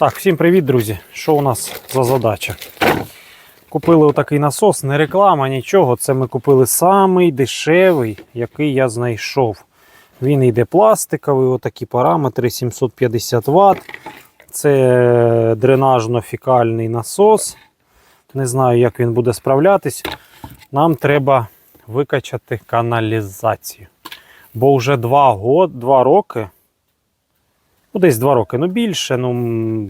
Так, всім привіт, друзі. Що у нас за задача? Купили отакий насос, не реклама, нічого. Це ми купили самий дешевий, який я знайшов. Він йде пластиковий, отакі параметри 750 Вт. Це дренажно-фікальний насос. Не знаю, як він буде справлятись. Нам треба викачати каналізацію. Бо вже 2, год, 2 роки. Ну, десь 2 роки, ну більше. Ну,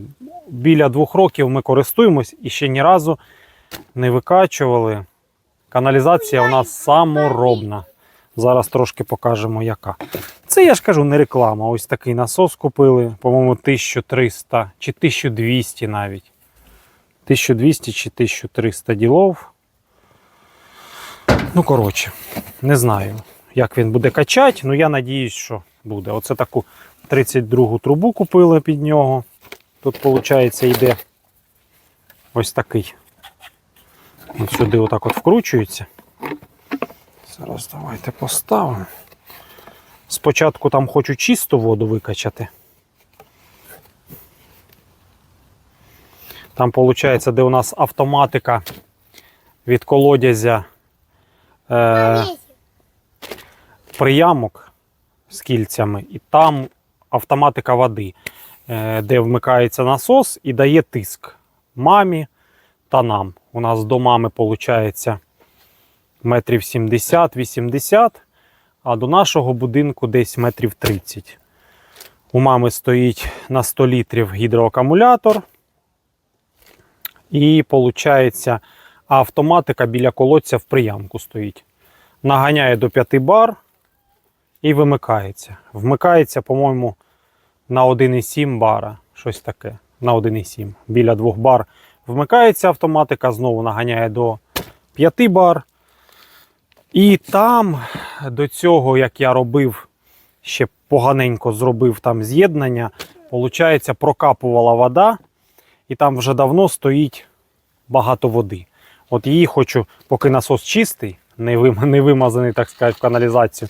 біля двох років ми користуємось і ще ні разу не викачували. Каналізація у нас саморобна. Зараз трошки покажемо, яка. Це я ж кажу, не реклама. Ось такий насос купили, по-моєму, 1300 чи 1200 навіть. 1200 чи 1300 ділов. Ну, коротше, не знаю, як він буде качати, ну я надіюсь, що буде. Оце таку 32 трубу купили під нього. Тут, виходить, йде ось такий. От сюди отак от вкручується. Зараз давайте поставимо. Спочатку там хочу чисту воду викачати. Там, виходить, де у нас автоматика від колодязя е, приямок з кільцями, і там автоматика води, е, де вмикається насос і дає тиск мамі та нам. У нас до мами виходить метрів 70-80, а до нашого будинку десь метрів 30. У мами стоїть на 100 літрів гідроакумулятор. І виходить, автоматика біля колодця в приямку стоїть. Наганяє до 5 бар і вимикається. Вмикається, по-моєму, на 1,7 бара. Щось таке. На 1,7. Біля 2 бар вмикається автоматика, знову наганяє до 5 бар. І там до цього, як я робив, ще поганенько зробив там з'єднання, виходить, прокапувала вода, і там вже давно стоїть багато води. От її хочу, поки насос чистий, не не вимазаний, так сказати, в каналізацію,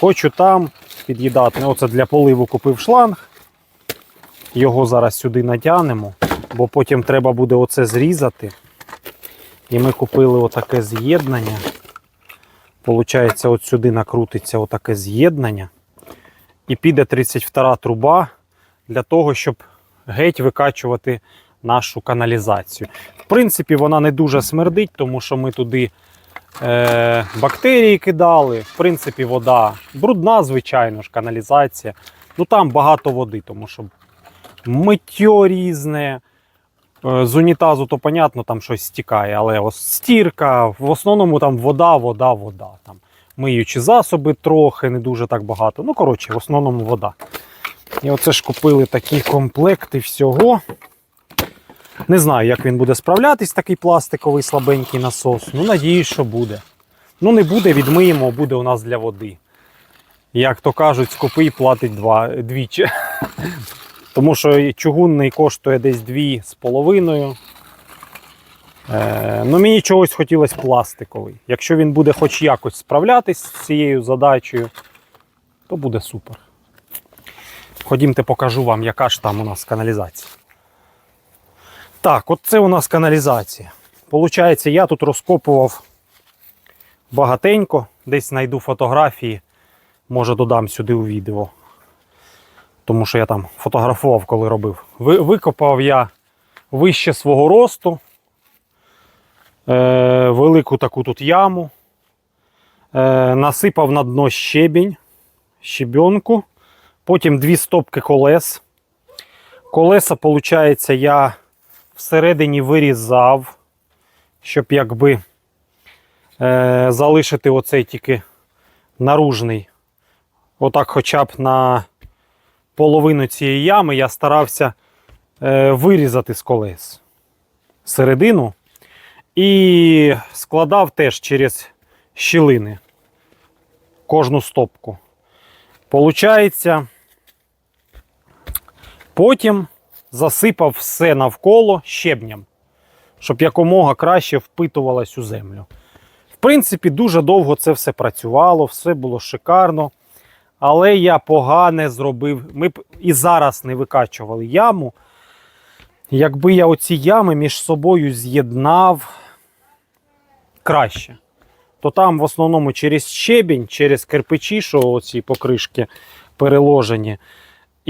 хочу там під'їдати. Оце для поливу купив шланг. Його зараз сюди натягнемо, бо потім треба буде оце зрізати. І ми купили отаке з'єднання. Получається, от сюди накрутиться отаке з'єднання. І піде 32 труба для того, щоб геть викачувати нашу каналізацію. В принципі, вона не дуже смердить, тому що ми туди е, бактерії кидали. В принципі, вода брудна, звичайно ж, каналізація. Ну там багато води, тому що миття різне. Е, З унітазу, то понятно, там щось стікає, але ось стірка, в основному там вода, вода, вода. Там миючі засоби трохи, не дуже так багато. Ну, коротше, в основному вода. І оце ж купили такі комплекти всього. Не знаю, як він буде справлятись, такий пластиковий слабенький насос. Ну, надіюсь, що буде. Ну, не буде, відмиємо, буде у нас для води. Як то кажуть, скупий платить два, двічі. Тому що чугунний коштує десь 2,5. Е, ну, мені чогось хотілося пластиковий. Якщо він буде хоч якось справлятись з цією задачею, то буде супер. Ходімте, покажу вам, яка ж там у нас каналізація. Так, от це у нас каналізація. Получається, я тут розкопував багатенько, десь знайду фотографії, може додам сюди у відео тому що я там фотографував, коли робив. Ви- Викопав я вище свого росту, е, велику таку тут яму, е, насипав на дно щебінь, щебенку, потім дві стопки колес. Колеса, виходить, я всередині вирізав, щоб якби е, залишити оцей тільки наружний. Отак, хоча б на половину цієї ями я старався е, вирізати з колес середину і складав теж через щілини кожну стопку. Получається, потім засипав все навколо щебням, щоб якомога краще впитувалось у землю. В принципі, дуже довго це все працювало, все було шикарно. Але я погане зробив. Ми б і зараз не викачували яму. Якби я оці ями між собою з'єднав краще, то там в основному через щебінь, через кирпичі, що оці покришки переложені,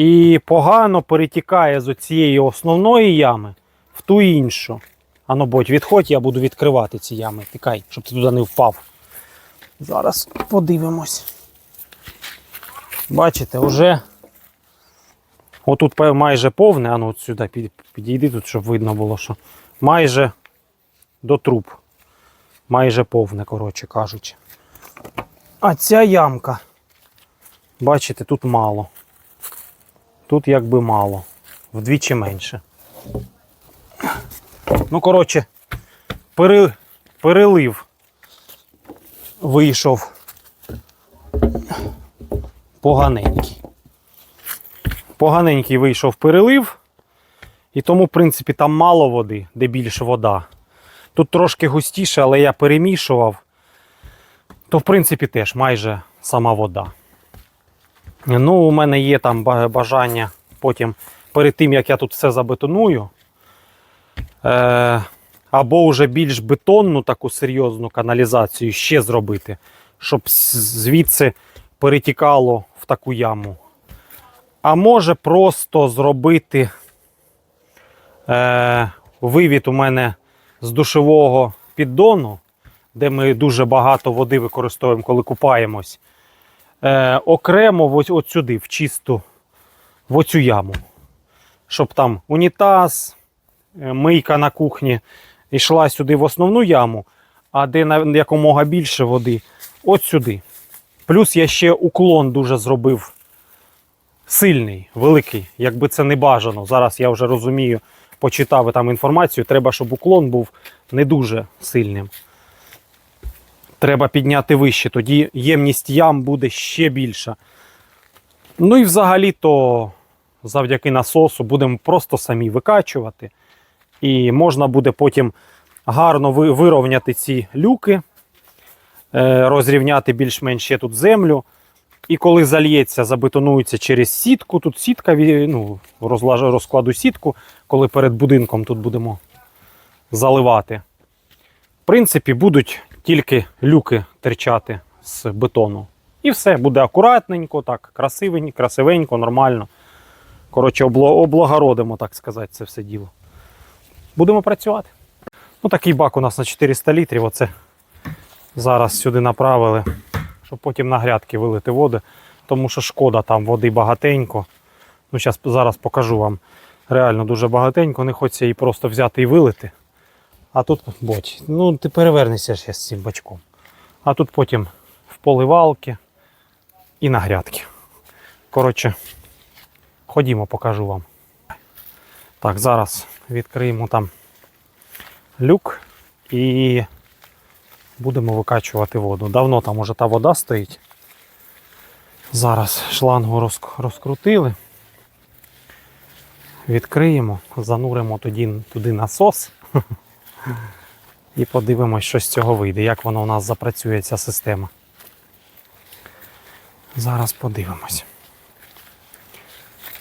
і погано перетікає з оцієї основної ями в ту іншу. Ану, будь, відходь, я буду відкривати ці ями. Тикай, щоб ти туди не впав. Зараз подивимось. Бачите, вже отут майже повне, а ну от сюди підійди тут, щоб видно було, що майже до труб. Майже повне, коротше кажучи. А ця ямка, бачите, тут мало. Тут якби мало. Вдвічі менше. Ну, коротше, пере, перелив вийшов поганенький. Поганенький вийшов перелив, і тому, в принципі, там мало води, де більше вода. Тут трошки густіше, але я перемішував, то, в принципі, теж майже сама вода. Ну, у мене є там бажання потім, перед тим, як я тут все забетоную, е, або вже більш бетонну таку серйозну каналізацію ще зробити, щоб звідси перетікало в таку яму. А може просто зробити е, вивід у мене з душового піддону, де ми дуже багато води використовуємо, коли купаємось. Е, окремо ось от сюди, в чисту, в оцю яму. Щоб там унітаз, е, мийка на кухні йшла сюди в основну яму, а де якомога більше води, от сюди. Плюс я ще уклон дуже зробив сильний, великий, якби це не бажано. Зараз я вже розумію, почитав там інформацію, треба, щоб уклон був не дуже сильним. Треба підняти вище, тоді ємність ям буде ще більша. Ну і взагалі то завдяки насосу будемо просто самі викачувати. І можна буде потім гарно ви- вирівняти ці люки, е, розрівняти більш-менш ще тут землю. І коли зальється, забетонується через сітку, тут сітка ну, розкладу сітку, коли перед будинком тут будемо заливати. В принципі, будуть тільки люки терчати з бетону. І все буде акуратненько, так, красивенько, красивенько, нормально. Коротше, облагородимо, так сказати, це все діло. Будемо працювати. Ну, такий бак у нас на 400 літрів. Оце зараз сюди направили, щоб потім на грядки вилити воду. Тому що шкода, там води багатенько. Ну, щас, зараз покажу вам. Реально дуже багатенько, не хочеться її просто взяти і вилити. А тут, будь, ну ти перевернешся ще з цим бачком. А тут потім в поливалки і на грядки. Коротше, ходімо, покажу вам. Так, зараз відкриємо там люк і будемо викачувати воду. Давно там уже та вода стоїть. Зараз шлангу розкрутили. Відкриємо, зануримо тоді туди насос і подивимось, що з цього вийде, як воно у нас запрацює ця система. Зараз подивимось.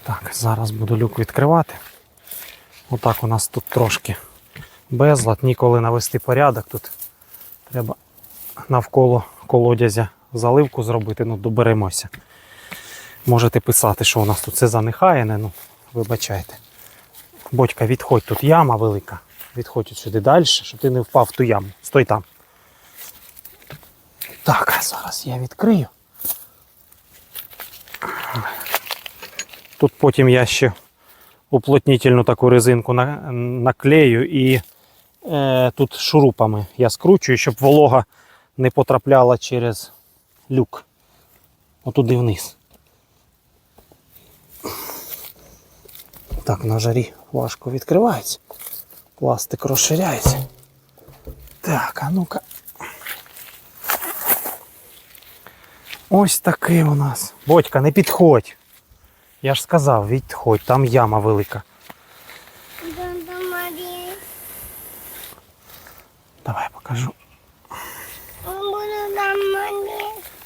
Так, зараз буду люк відкривати. Отак у нас тут трошки безлад, ніколи навести порядок. Тут треба навколо колодязя заливку зробити, ну доберемося. Можете писати, що у нас тут це занехаяне, ну, вибачайте. Бодька, відходь, тут яма велика. Відходь сюди далі, щоб ти не впав в ту яму. Стой там. Так, зараз я відкрию. Тут потім я ще уплотнительну таку резинку на- наклею і е, тут шурупами я скручую, щоб волога не потрапляла через люк. Отуди вниз. Так, на жарі важко відкривається. Пластик розширяється. Так, а ну-ка. Ось такий у нас. Бодька, не підходь. Я ж сказав, відходь, там яма велика. Давай покажу.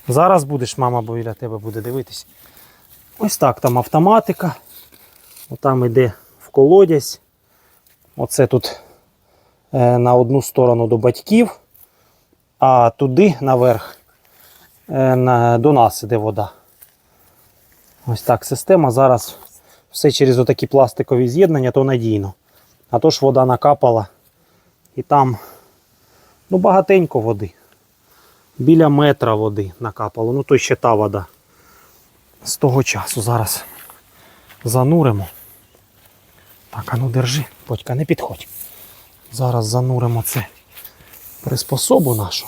Зараз будеш, мама біля тебе буде дивитись. Ось так там автоматика. Отам іде в колодязь. Оце тут е, на одну сторону до батьків, а туди наверх е, до нас іде вода. Ось так система. Зараз все через отакі пластикові з'єднання, то надійно. А то ж вода накапала. І там ну, багатенько води. Біля метра води накапало. Ну то ще та вода. З того часу зараз зануримо. Так, а ну держи, Бодька, не підходь. Зараз зануримо це приспособу нашу.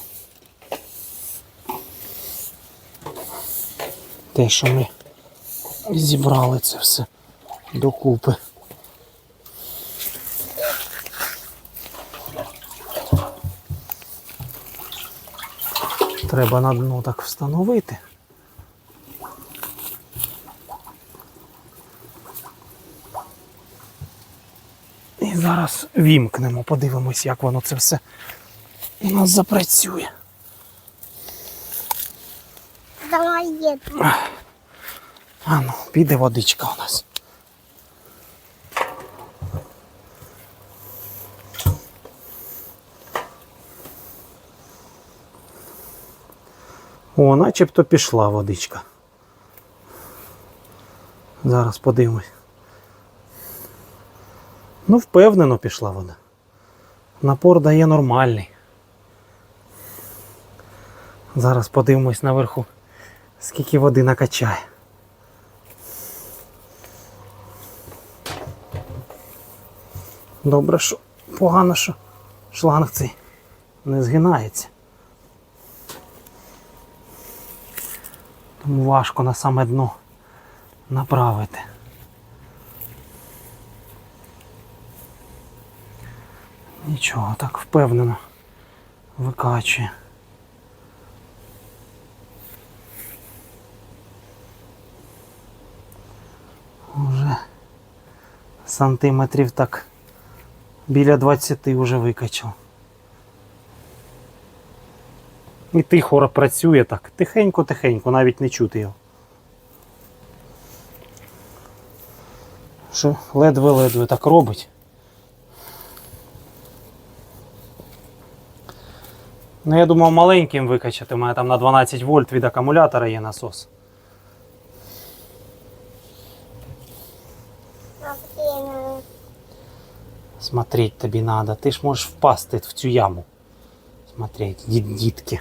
Те, що ми зібрали це все докупи. Треба на дно так встановити. І зараз вімкнемо, подивимось, як воно це все у нас запрацює. Давай є. А ну, піде водичка у нас. О, начебто пішла водичка. Зараз подивимось. Ну, впевнено пішла вода. Напор дає нормальний. Зараз подивимось наверху, скільки води накачає. Добре, що погано, що шланг цей не згинається. Тому важко на саме дно направити. Нічого, так впевнено викачує. Уже сантиметрів так біля 20 вже викачав. І тихо працює так. Тихенько-тихенько, навіть не чути його. Що ледве-ледве так робить. Ну, я думав маленьким викачати. У мене там на 12 вольт від акумулятора є насос. Смотреть тобі надо. Ти ж можеш впасти в цю яму. Смотреть, дід, дітки.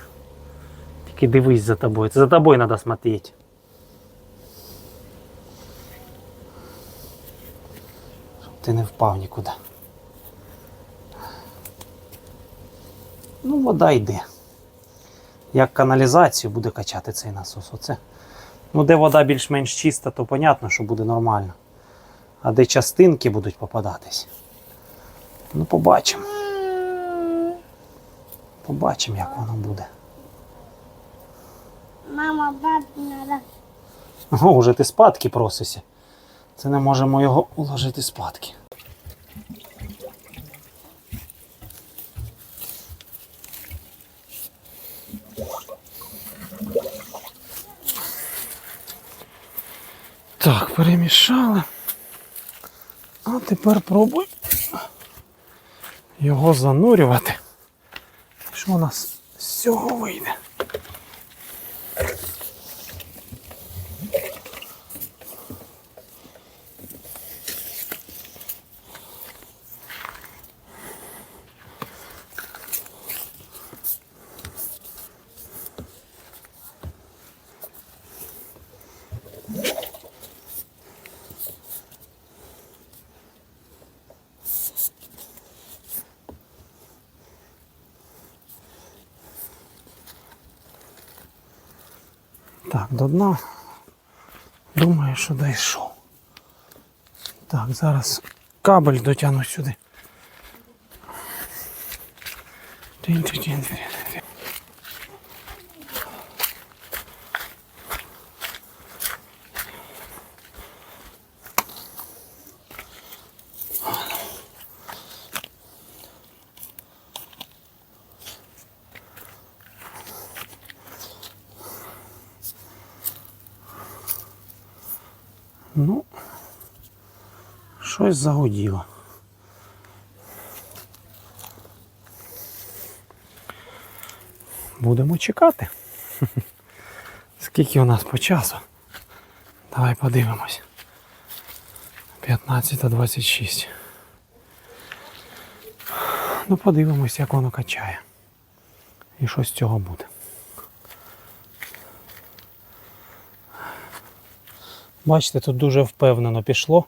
Тільки дивись за тобою. Це за тобою треба смотреть. Щоб ти не впав нікуди. Ну, вода йде. Як каналізацію буде качати цей насос. Оце. Ну, де вода більш-менш чиста, то понятно, що буде нормально. А де частинки будуть попадатись. Ну, побачимо. Побачимо, як воно буде. Мама, бабі надо. О, уже ти спадки просишся. Це не можемо його уложити спадки. Так, перемішали. А тепер пробуй його занурювати. Що у нас з цього вийде? Так, до дна. Думаю, що дійшов. Так, зараз кабель дотягну сюди. Тин-тин-тин-тин. Ну, щось загуділо. Будемо чекати. Скільки у нас по часу? Давай подивимось. 15.26. Ну, подивимось, як воно качає. І що з цього буде. Бачите, тут дуже впевнено пішло,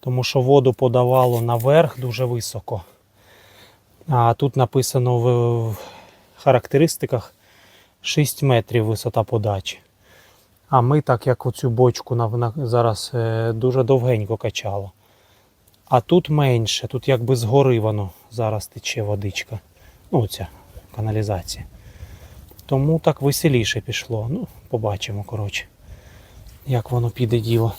тому що воду подавало наверх дуже високо. А тут написано в, характеристиках 6 метрів висота подачі. А ми, так як оцю бочку зараз е, дуже довгенько качало. А тут менше, тут якби згори воно зараз тече водичка. Ну, ця каналізація. Тому так веселіше пішло. Ну, побачимо, коротше, як воно піде діло.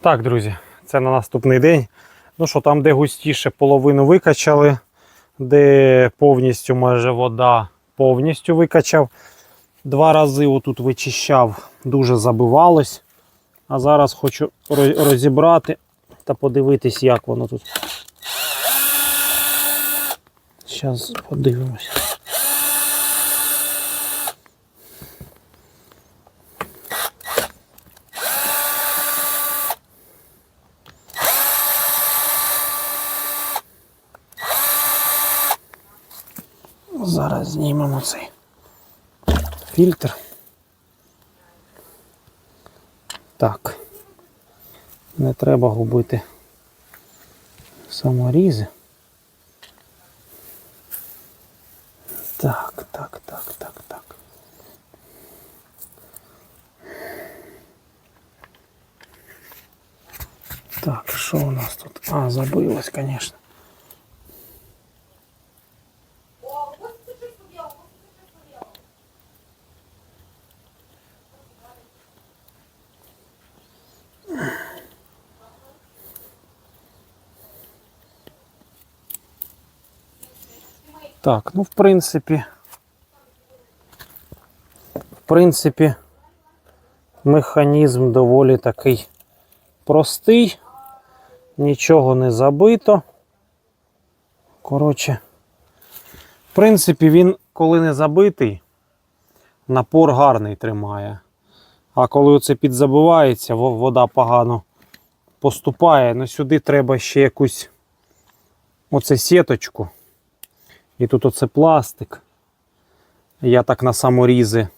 Так, друзі, це на наступний день. Ну що, там, де густіше половину викачали, де повністю майже вода повністю викачав. Два рази отут вичищав, дуже забивалось. А зараз хочу розібрати та подивитись, як воно тут. Зараз подивимось. фільтр. Так. Не треба губити саморізи. Так, так, так, так, так. Так, що у нас тут? А, забилось, звісно. Так, ну в принципі. В принципі, механізм доволі такий простий, нічого не забито. Коротше, в принципі, він, коли не забитий, напор гарний тримає. А коли оце підзабивається, вода погано поступає. Ну сюди треба ще якусь оце сіточку. І тут оце пластик. Я так на саморізи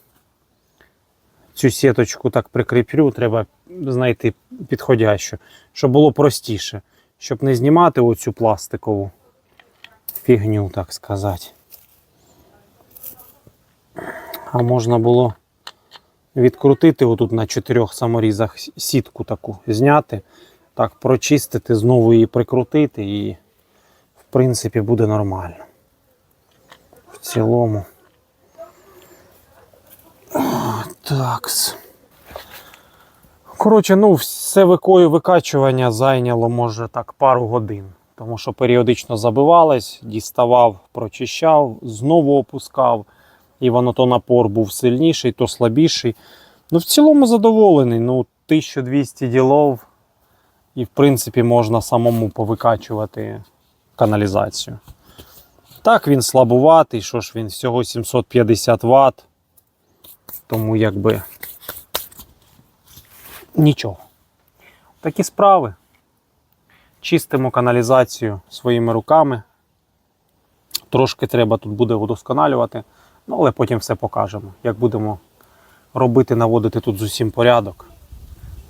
цю сіточку так прикріплю, треба знайти підходящу, щоб було простіше, щоб не знімати оцю пластикову фігню, так сказати. А можна було відкрутити отут на чотирьох саморізах сітку таку, зняти, так прочистити, знову її прикрутити і в принципі буде нормально цілому. Так. Коротше, ну, все викою викачування зайняло, може, так, пару годин. Тому що періодично забивалось, діставав, прочищав, знову опускав. І воно то напор був сильніший, то слабіший. Ну, в цілому задоволений. Ну, 1200 ділов. І, в принципі, можна самому повикачувати каналізацію. Так, він слабуватий, що ж він всього 750 Вт. Тому якби нічого. Такі справи. Чистимо каналізацію своїми руками. Трошки треба тут буде удосконалювати, ну але потім все покажемо. Як будемо робити, наводити тут з усім порядок,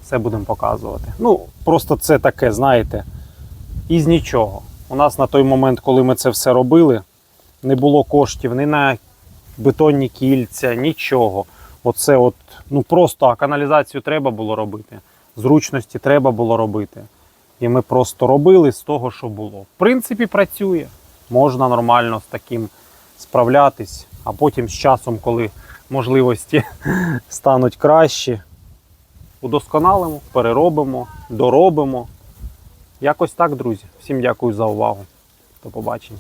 все будемо показувати. Ну, просто це таке, знаєте, із нічого. У нас на той момент, коли ми це все робили, не було коштів ні на бетонні кільця, нічого. Оце от, ну просто а каналізацію треба було робити. Зручності треба було робити. І ми просто робили з того, що було. В принципі, працює. Можна нормально з таким справлятись, а потім з часом, коли можливості стануть кращі, удосконалимо, переробимо, доробимо. Якось так, друзі. Всім дякую за увагу. До побачення.